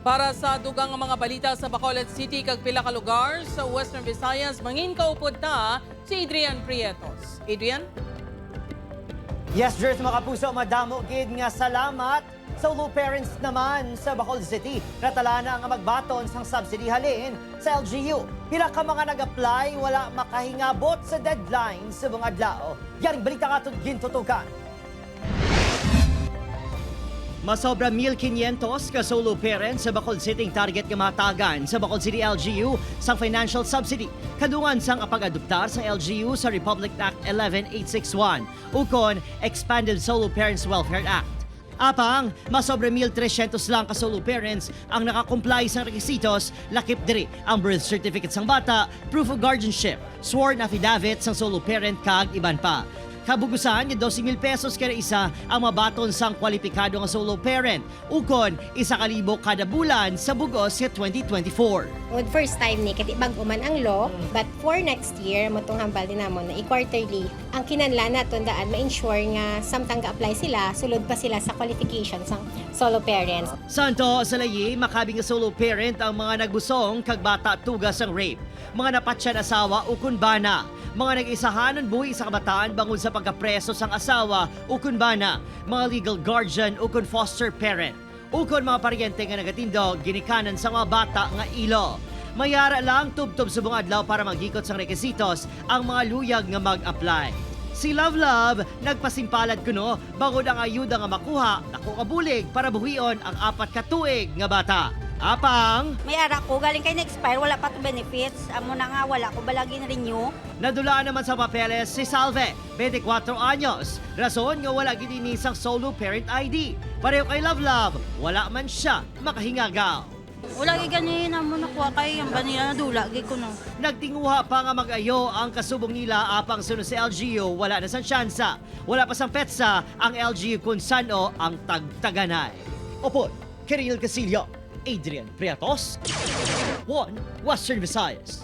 Para sa dugang mga balita sa Bacolod City kag pila ka lugar sa Western Visayas, mangin kaupod na si Adrian Prietos. Adrian? Yes, Jers, mga kapuso, madamo gid nga salamat sa ulo parents naman sa Bacolod City. Natala na ang magbaton sang subsidy halin sa LGU. Pila ka mga nag-apply, wala makahingabot sa deadline sa mga adlao. Yaring balita ka gintutukan. Masobra 1,500 ka solo parents sa Bacol City target nga matagan sa Bacol City LGU sang financial subsidy. Kadungan sang apag-adoptar sa LGU sa Republic Act 11861 ukon Expanded Solo Parents Welfare Act. Apang, masobra 1,300 lang ka solo parents ang nakakomply sa requisitos, lakip diri ang birth certificate sang bata, proof of guardianship, sworn affidavit sang solo parent kag iban pa. Kabugusan nga 12,000 pesos kada isa ang mabaton sang kwalipikado nga solo parent. Ukon, isa kalibo kada bulan sa bugos sa 2024. With first time ni kati bago man ang law, but for next year mo tong hambal din namon na i-quarterly ang kinanlan na tundaan ma-ensure nga samtang ga-apply sila sulod pa sila sa qualification sang solo parents. Santo sa layi, makabing nga solo parent ang mga nagbusong kag bata tugas ang rape. Mga napatsyan asawa o kunbana. Mga nag-isahanan buhi sa kabataan bangod sa pagkapreso sang asawa o kunbana. Mga legal guardian o kun foster parent. Ukon mga paryente nga nagatindog, ginikanan sa mga bata nga ilo. Mayara lang tubtob sa mga adlaw para magikot sang requisitos ang mga luyag nga mag-apply. Si Love Love nagpasimpalad kuno bangod ang ayuda nga makuha ako kabulig para buhion ang apat ka tuig nga bata. Apang May ara ko, galing kay na-expire, wala pa to benefits. Amo na nga, wala ko balagin renew. nadulaan naman sa papeles si Salve, 24 anyos. Rason nga wala gid ini sang solo parent ID. Pareho kay Love Love, wala man siya makahingagaw. Wala gi ganin amo na kuha kay ang banila na dula gi ko no. Nagtinguha pa nga mag-ayo ang kasubong nila apang sunod sa LGU, wala na sang tsansa. Wala pa sang petsa ang LGU kung sano ang tagtaganay. Opo, Kiril Casillo, Adrian Priatos, One Western Visayas.